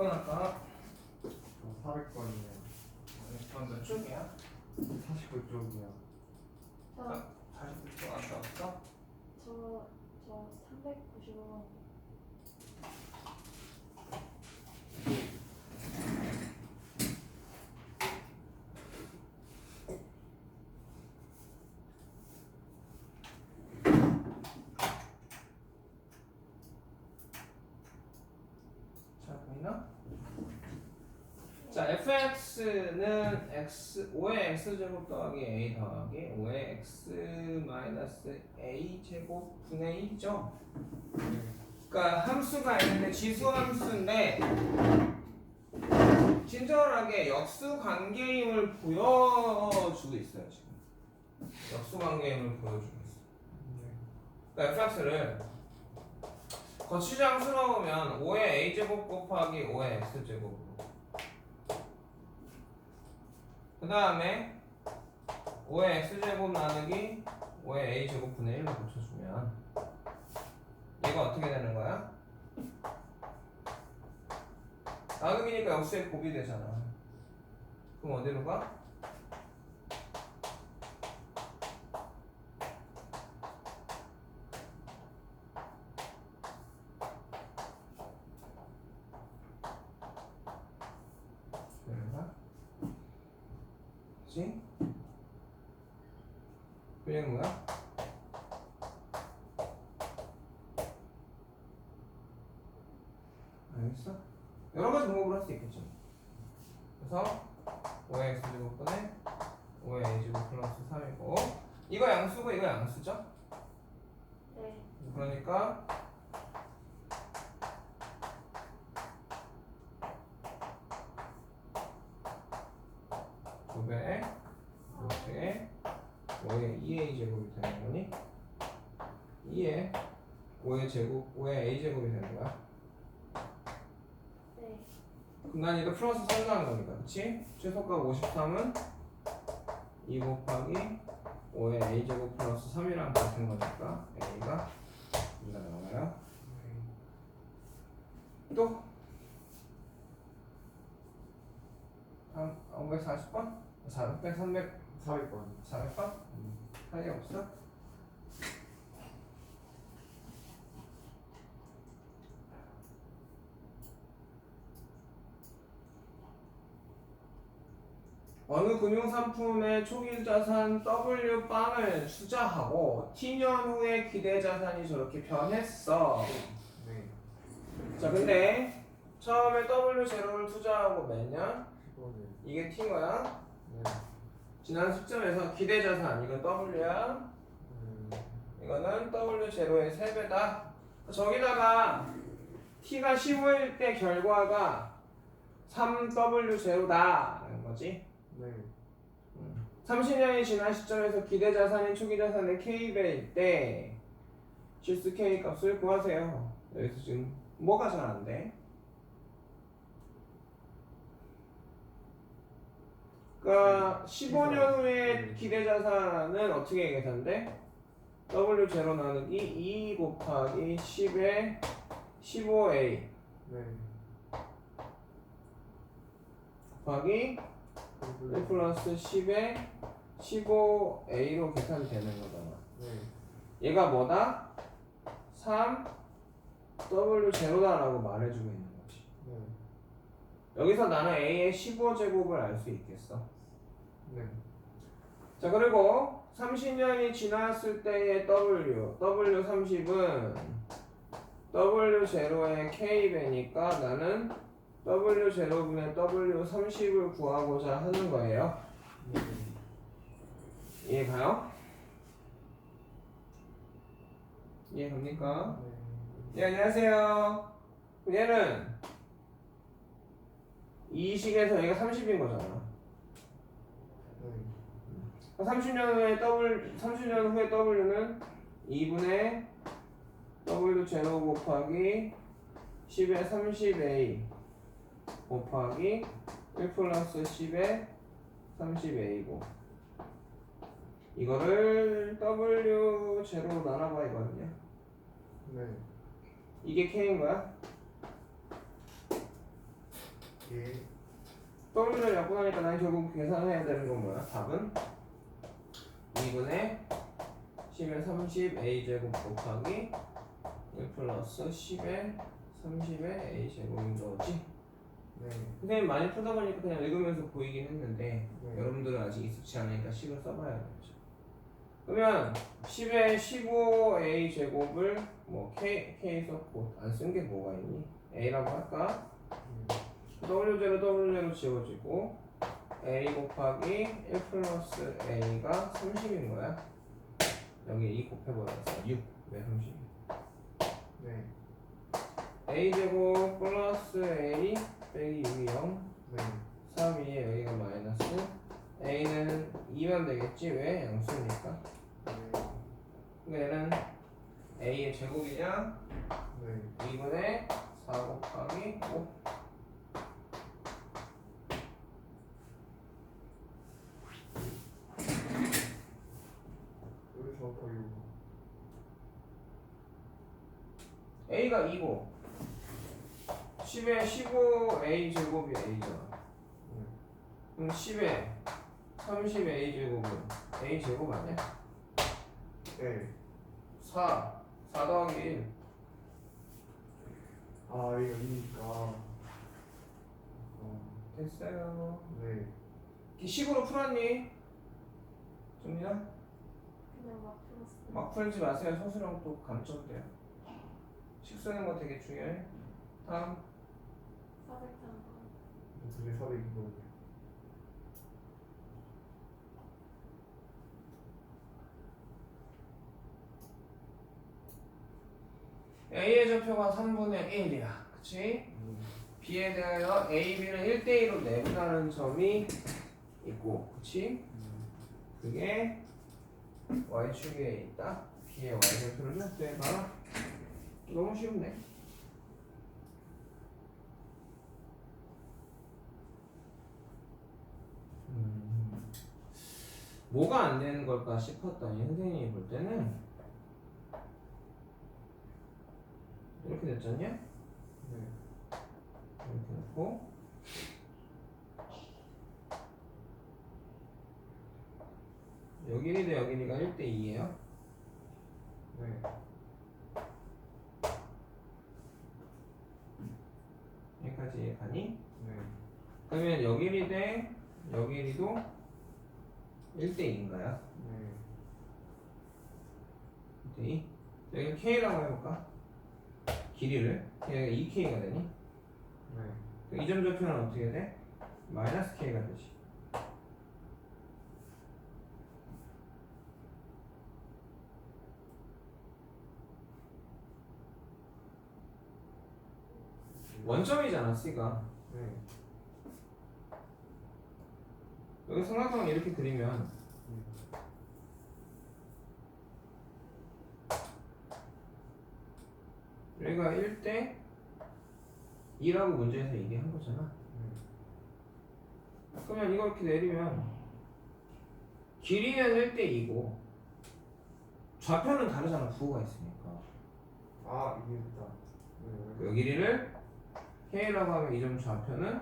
번 할까? 400번이에요. 그럼 몇 쪽이야? 49쪽이요. 저, 49쪽 아까 없어? 저, 저 395원. 자 보이나? 자 fx는 x 5의 x제곱 더하기 a 더하기 5의 x 마이너스 a 제곱 분의 2죠 그러니까 함수가 있는데 지수 함수인데 친절하게 역수 관계임을 보여주고 있어요 지금. 역수 관계임을 보여주고 있어요. 그러니까 fx를 거치장스러우면 5의 a제곱 곱하기 5의 x제곱으로 그 다음에 5의 x제곱 나누기 5의 a제곱 분의 1로 고쳐주면 얘가 어떻게 되는 거야? 나누기니까 역수의 곱이 되잖아 그럼 어디로 가? 그치? 그냥 뭐야? 알겠어? 여러 가지 방법으로 할 수 있겠죠. 그래서 5의 x제곱분의 5의 a제곱 플러스 3이고 이거 양수고 이거 양수죠? 네. 그러니까 두 배, 이렇게 5의 2a 제곱이 되는 거니 2의 5의 제곱, 5의 a 제곱이 되는 거야. 네. 그럼 난 이거 플러스 3 나는 거니까, 그치? 최소값 53은 2 곱하기 5의 a 제곱 플러스 3이랑 같은 거니까 a가 2가 나와요. 또 다음 540번? 400, 300, 400번. 400번? 사이 없어? 어느 금융상품의 초기 자산 W 빵을 투자하고 T년 후에 기대 자산이 저렇게 변했어. 네. 자, 근데 처음에 W 제로를 투자하고 몇 년? 15년. 이게 T인 거야. 네. 지난 숙점에서 기대 자산 이건 W야. 음, 이거는 W 제로의 3배다. 저기다가 T가 15일 때 결과가 3W 제로다라는 거지. 네. 30년이 지난 시점에서 기대 자산인 초기 자산의 K배일 때 실수 K 값을 구하세요. 여기서 지금 뭐가 잘 안 돼? 그러니까 15년 후에 기대 자산은 어떻게 계산돼? W0 나누기 2 곱하기 10의 15A 네. 곱하기 1 플러스 10의 15A로 계산되는 거잖아. 네. 얘가 뭐다? 3 W0다라고 말해주고 있는. 여기서 나는 A의 15제곱을 알 수 있겠어. 네. 자, 그리고 30년이 지났을 때의 W, W30은 W0의 K배니까 나는 W0분의 W30을 구하고자 하는 거예요. 네. 이해 가요? 이해 갑니까? 네. 예, 안녕하세요. 얘는 이 식에서 얘가 30인 거잖아. 네. 30년 후에 W 30년 후에 W는 2분의 W 제로 곱하기 10의 30A 곱하기 1 플러스 10의 30A고 이거를 W 제로 나눠봐 이거든요. 네. 이게 K인 거야? 오케이. W를 약분하니까 난 결국 계산해야 되는 건 뭐야? 답은 2분의 10의 30 a제곱 곱하기 1 플러스 10의 30의 a제곱인 거지? 네. 선생님 많이 풀다 보니까 그냥 읽으면서 보이긴 했는데 네. 여러분들은 아직 익숙치 않으니까 식을 써봐야겠죠. 그러면 10의 15a 제곱을 뭐 k k 썼고 안 쓴 게 뭐가 있니? a라고 할까? 음, w0 w0 지워지고 a 곱하기 1 플러스 a가 30인 거야. 여기 2 곱해버렸어. 6. 왜 30? 네. a 제곱 플러스 a 빼기 6이 0. 네. 3 위에 여기가 마이너스 a는 2만 되겠지 왜 양수니까 네. 얘는 a의 제곱이냐 네. 2분의 4 곱하기 5 왜 정확하게 이거? A가 2고 10에 15a 제곱이 a잖아 네. 그럼 10에 30a 제곱은 a 제곱 아니야? 네. 4 4 더하기 1 아 이거 이니까. 어. 됐어요 네. 이 식으로 풀었니? 정민아? 그냥 막 풀었어. 막 풀지 마세요. 서술형 또 감점돼요. 식 쓰는 거 되게 중요해. 다음 400장. 둘이 사백이거든요. A의 좌표가 3분의 1이야. 그치? 음. B에 대하여 A, B는 1대1로 내분하는 점이 있고 그치? 음. 그게 Y축에 있다. B의 Y 좌표를 줬대봐. 너무 쉬운데? 음. 뭐가 안 되는 걸까 싶었더니 선생님이 볼 때는 이렇게 됐잖냐? 네. 이렇게 놓고 여기리 대 여기리가 1대 2예요. 네. 여기까지 가니? 네. 그러면 여기리 대 여기리도 1대 2인가요? 네. 1대 2? 여기 K라고 해볼까? 길이를 여기가 2K가 되니? 네. 이점 좌표는 어떻게 돼? 마이너스 K가 되지. 원점이잖아, C가. 네. 여기 삼각형을 이렇게 그리면 여기가 1대 2라고 문제에서 얘기한 거잖아. 네. 그러면 이거 이렇게 내리면 길이는 1대 2고 좌표는 다르잖아. 부호가 있으니까. 아 이게 있다. 네. 그 길이를 K라고 하면 이점 좌표는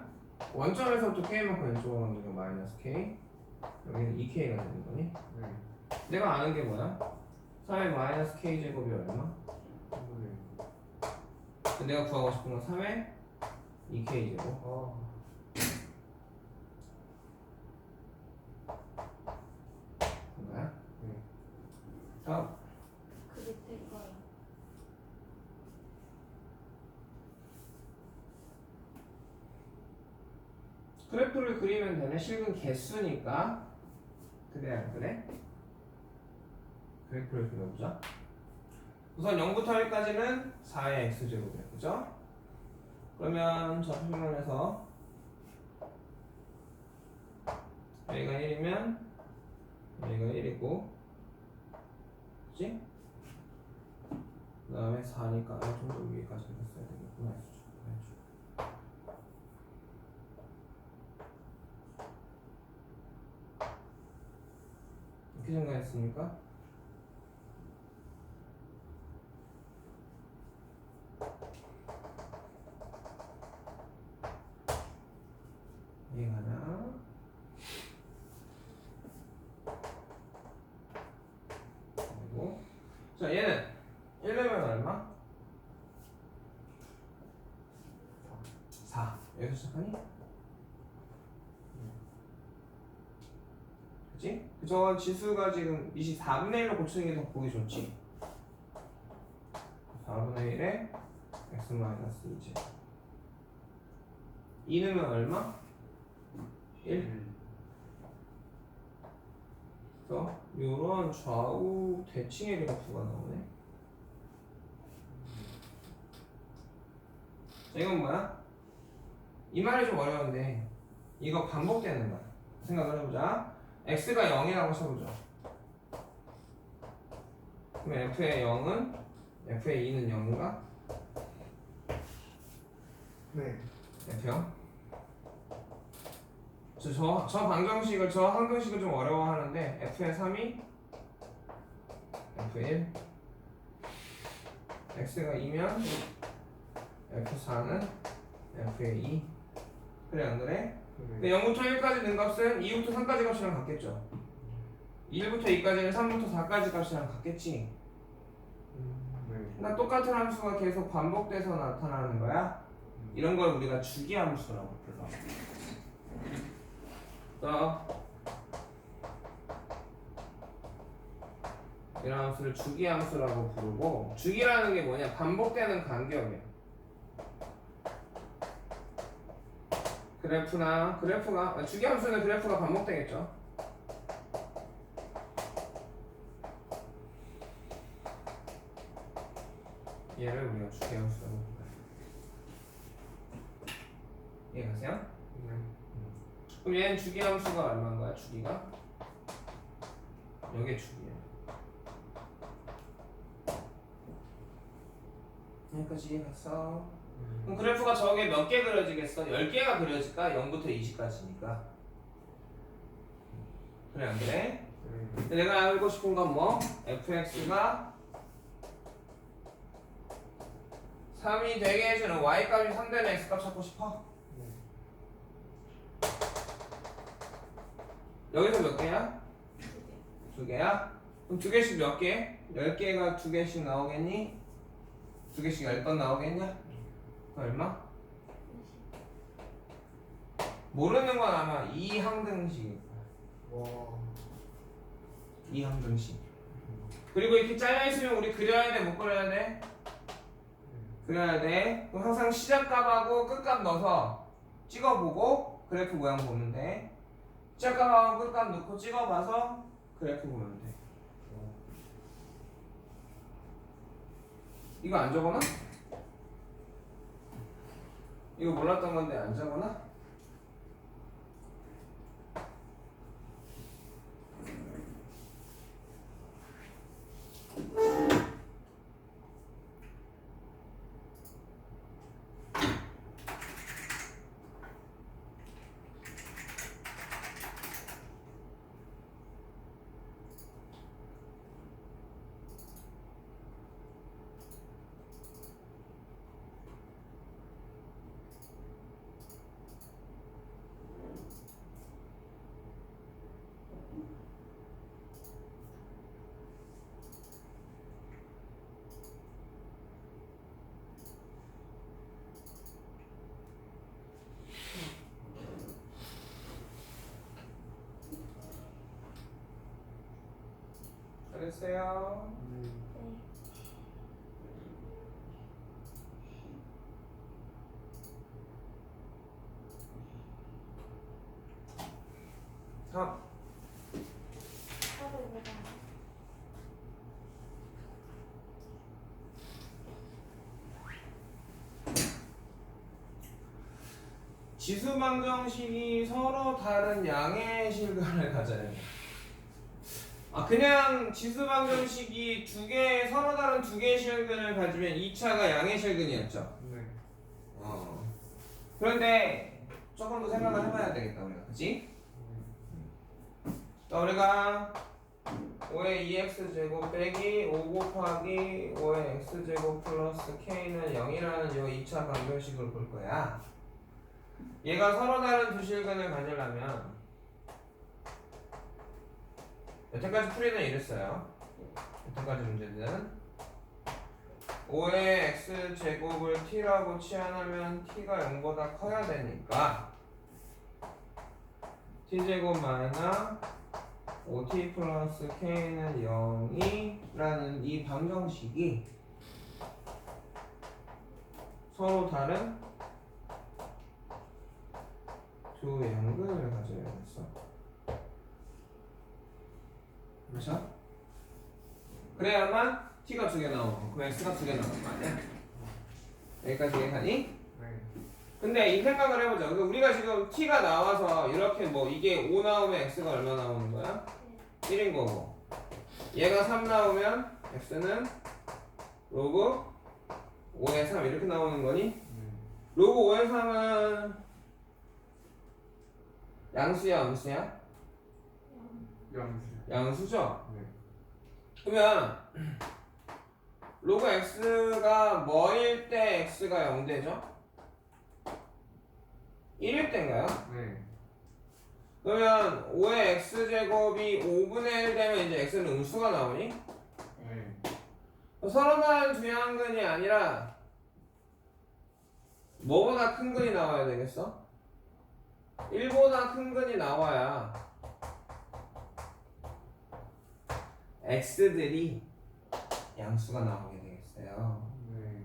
원점에서부터 K만큼 왼쪽으로 넘기면 마이너스 K 여기는 2K가 되는 거니? 네. 내가 아는 게 뭐야? 3의 마이너스 K 제곱이 얼마? 네. 내가 구하고 싶은 건 3의 2K 제곱 아. 그거야? 네. 다음 그 밑에 거요. 그래프를 그리면 되네 실근 개수니까 그래 안 그래? 그래프를 그려보자 우선 0부터 1까지는 4의 x제곱이야 그죠? 그러면 좌표면에서 여기가 1이면 여기가 1이고 그치? 그 다음에 4니까 좀 더 위에까지 했어야 되겠구나 어떻게 증가했습니까? 이행하자. 자 얘는 1레벨 얼마? 저 지수가 지금 24분의 1로 고치는 게 더 보기 좋지. 4분의 1에 x 마이너스 2제. 2는 얼마? 1 그래서 요런 좌우 대칭의 그래프가 나오네. 자 이건 뭐야? 이 말이 좀 어려운데 이거 반복되는 거야. 생각을 해보자 x가 0이라고 쳐보자 그럼 f의 0은 f의 2는 0인가? 네. F요? 저, 저, 저 방정식을, 저 항등식을 좀 어려워하는데 F의 3이 F1 X가 2면 F4는 F의 2 그래 안 그래? 네. 근데 0부터 1까지 는 값은 2부터 3까지 값이랑 같겠죠 1부터 2까지는 3부터 4까지 값이랑 같겠지 음, 네. 그러니까 똑같은 함수가 계속 반복돼서 나타나는 거야 이런 걸 우리가 주기 함수라고 불러. 또 이런 함수를 주기 함수라고 부르고 주기라는 게 뭐냐 반복되는 간격이야. 그래프나 그래프가 아, 주기함수는 그래프가 반복되겠죠. 얘를 우리가 주기함수라고. 이해가세요? 네. 그럼 얘는 주기함수가 얼마인 거야? 주기가? 여기에 주기야. 여기까지 이해갔어? 음, 그럼 그래프가 저게 몇 개 그려지겠어? 10개가 그려질까? 0부터 20까지니까. 그래 안 그래? 네. 근데 내가 알고 싶은 건 뭐? fx가 3이 되게 해주는 y값이 3되는 x값 찾고 싶어? 네. 여기서 몇 개야? 두 개야? 그럼 두 개씩 몇 개? 열 개가 두 개씩 나오겠니? 두 개씩 열번 나오겠냐? 그 얼마? 모르는 건 아마 이항등식 와. 이항등식 그리고 이렇게 잘려있으면 우리 그려야 돼? 못 그려야 돼? 그려야 돼 그럼 항상 시작값하고 끝값 넣어서 찍어보고 그래프 모양 보면 돼 시작값하고 끝값 넣고 찍어봐서 그래프 보면 돼 이거 안 적어놔? 이거 몰랐던 건데 안 적어놔? 음, 네. 자 사도보다 지수 방정식이 서로 다른 양의 실근을 가져요. 아 그냥 지수 방정식이 두 개 서로 다른 두 개의 실근을 가지면 2차가 양의 실근이었죠. 네. 어. 그런데 조금 더 생각을 해봐야 되겠다 우리가, 그렇지? 자 우리가 5의 2x 제곱 빼기 5 곱하기 5의 x 제곱 플러스 k는 0이라는 이 2차 방정식을 볼 거야. 얘가 서로 다른 두 실근을 가지려면 여태까지 풀이는 이랬어요. 두 가지 문제는 5의 x 제곱을 t라고 치환하면 t가 0보다 커야 되니까 t제곱 마이너 5t 플러스 k는 0이라는 이 방정식이 서로 다른 두 양근을 가져야겠어. 그렇죠? 그래야만 t가 두 개 나오고 그 x가 두 개 나오는 거 아니야? 여기까지 이해가니? 네. 근데 이 생각을 해보자. 그러니까 우리가 지금 t가 나와서 이렇게 뭐 이게 5 나오면 x가 얼마 나오는 거야? 1인 거고. 얘가 3 나오면 x는 로그 5의 3 이렇게 나오는 거니? 네. 로그 5의 3은 양수야, 암수야? 양수. 양수죠? 네. 그러면 로그 x가 뭐일 때 x가 0되죠? 1일 때인가요? 네. 그러면 5의 x제곱이 5분의 1 되면 이제 x는 음수가 나오니? 네. 서로 다른 두 양근이 아니라 뭐보다 큰 근이 나와야 되겠어? 1보다 큰 근이 나와야 x들이 양수가 나오게 되겠어요. 네.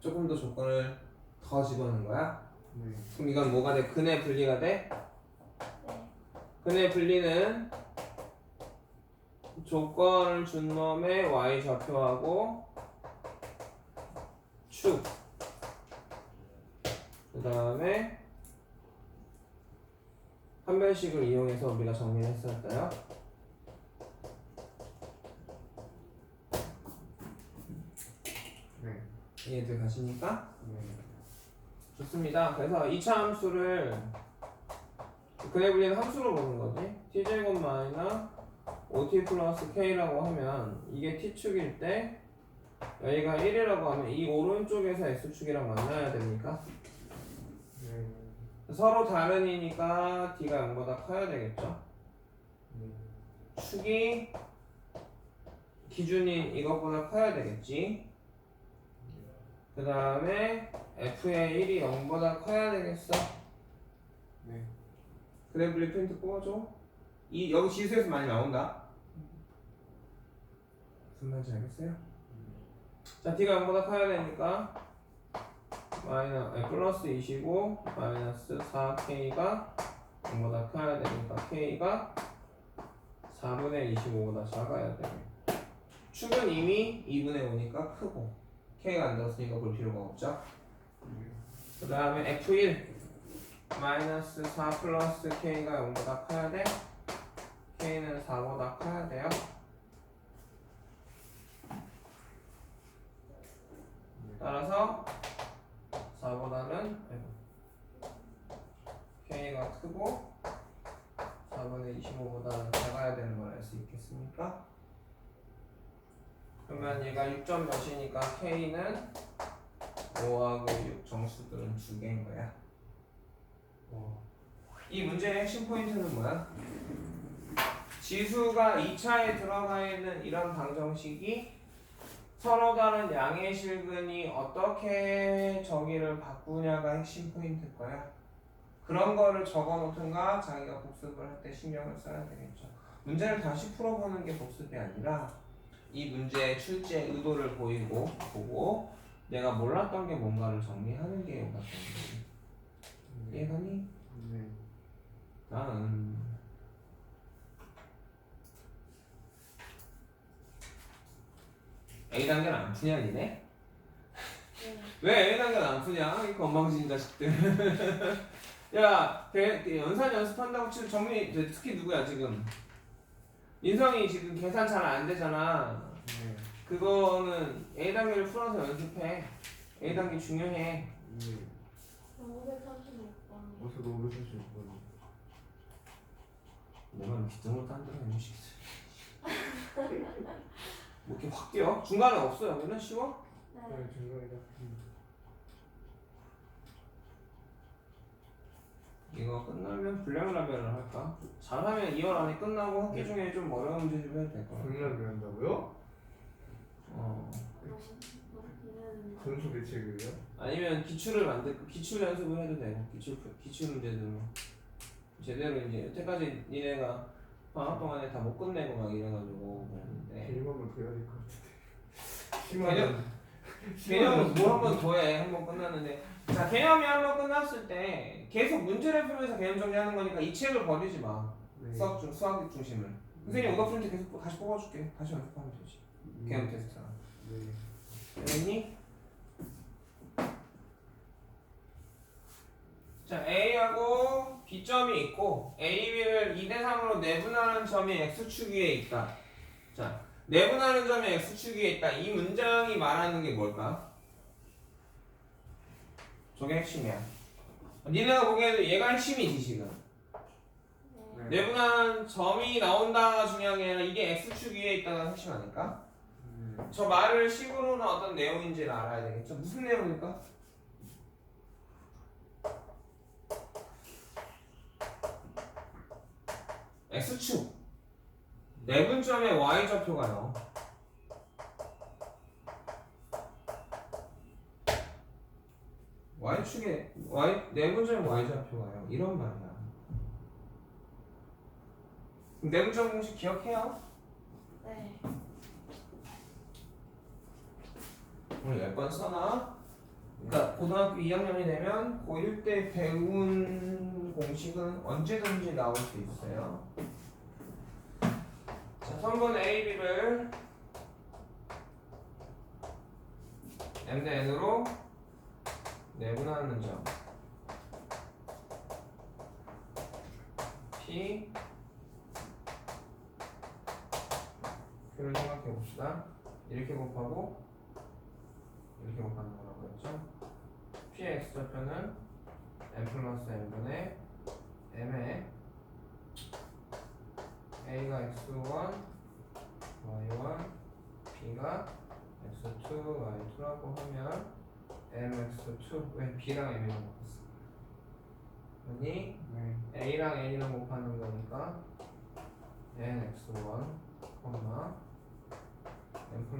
조금 더 조건을 더 집어넣은 거야? 네. 그럼 이건 뭐가 돼? 근의 분리가 돼? 네. 근의 분리는 조건을 준 놈의 y 좌표하고 축. 그 다음에 판별식을 이용해서 우리가 정리했었어요. 네. 이해들 가십니까? 네. 좋습니다. 그래서 이차 함수를 근해 분리는 함수로 보는 거지. t제곱 마이너 5t 플러스 k라고 하면 이게 t축일 때 여기가 1이라고 하면 이 오른쪽에서 x축이랑 만나야 됩니까? 네. 서로 다른 이니까 d가 0보다 커야 되겠죠. 네. 축이 기준인 이것보다 커야 되겠지. 그 다음에 f의 1이 0보다 커야 되겠어. 네. 그래블리 프린트 뽑아줘. 이 여기 지수에서 많이 나온다. 무슨 말인지 알겠어요? 자, t가 0보다 커야 되니까 마이너 플러스 25 마이너스 4k가 0보다 커야 되니까 k가 4분의 25보다 작아야 돼. 축은 이미 2분의 5니까 크고 k가 안 들었으니까 볼 필요가 없죠. 그 다음에 F1 마이너스 4 플러스 K가 0보다 커야 돼? K는 4보다 커야 돼요 따라서 4보다는 K가 크고 4분의 25보다는 작아야 되는 걸 알 수 있겠습니까? 그러면 얘가 6점 몇이니까 K는 5하고 6 정수들은 두 개인 거야. 와. 이 문제의 핵심 포인트는 뭐야? 지수가 2차에 들어가 있는 이런 방정식이 서로 다른 양의 실근이 어떻게 저기를 바꾸냐가 핵심 포인트일 거야. 그런 거를 적어 놓든가 자기가 복습을 할 때 신경을 써야 되겠죠. 문제를 다시 풀어보는 게 복습이 아니라 이 문제의 출제 의도를 보이고 보고 내가 몰랐던 게 뭔가를 정리하는 게 요가 정리. 네. 이해가니? 네. 다음 A 단계는 안 푸냐 니네? 네. 왜 A 단계는 안 푸냐? 이 건방진 자식들. 야, 대, 연산 연습한다고 치고 정리 저 특히 누구야 지금? 민성이 지금 계산 잘 안 되잖아. 네. 그거는 A 단계를 풀어서 연습해. A 단계 중요해. 네. 536번. 어서 너무 사실. 내가 기점을 딴 데로 해주시겠어. 뭐 이렇게 확 뛰어? 중간에 없어 여기는 쉬워? 네. 네, 중간이다. 이거 끝나면 분량 라벨을 할까? 잘하면 2월 안에 끝나고 학기 중에 좀 어려운 좀 해도 될 거야. 분량 배운다고요? 어. 점수 대책을요? 아니면 기출을 만들 기출 연습을 해도 되고 기출 기출 문제들로 제대로 이제 여태까지 니네가 방학 동안에 다 못 끝내고 막 이래가지고 그랬는데 개념을 더 해야 될것 같은데. 개념- 개념은 심한 뭐한 번 더 해. 한 번 끝났는데. 자, 개념이 한 번 끝났을 때 계속 문제를 풀면서 개념 정리하는 거니까 이 책을 버리지 마. 네. 수학 중, 수학 중심을. 선생님 오답 풀때 계속 다시 뽑아줄게. 다시 연습하면 되지. 음, 개념 테스트랑. 네. 됐니? 자, A하고 B점이 있고 A, B를 2대 3으로 내분하는 점이 X축 위에 있다. 자, 내분하는 점이 X축 위에 있다. 이 문장이 말하는 게 뭘까? 저게 핵심이야. 니네가 보기에도 얘가 핵심이지 지금. 네. 내분하는 점이 나온다가 중요한 게 아니라 이게 X축 위에 있다가 핵심 아닐까? 네. 저 말을 식으로는 어떤 내용인지를 알아야 되겠죠. 무슨 내용일까? X축 내분점의 Y좌표가요. Y축에 Y 내분점의 Y좌표가요. 이런 말이야. 내분점 공식 기억해요? 네. 오늘 10번 써놔. 그러니까 고등학교 2학년이 되면 고1 때 배운 공식은 언제든지 나올 수 있어요. 자, 선분 A, B를 M 대 N으로 내분하는 점 P Q를 생각해 봅시다. 이렇게 곱하고 이렇게 곱하는 거라고 했죠. P의 x좌표는 n 플러스 n분의 m에 a가 x1, y1, b가 x2, y2라고 하면 mx2 왜 b랑 m이랑? 아니 네. a랑 n이랑 곱하는 거니까 n x1, n 플러스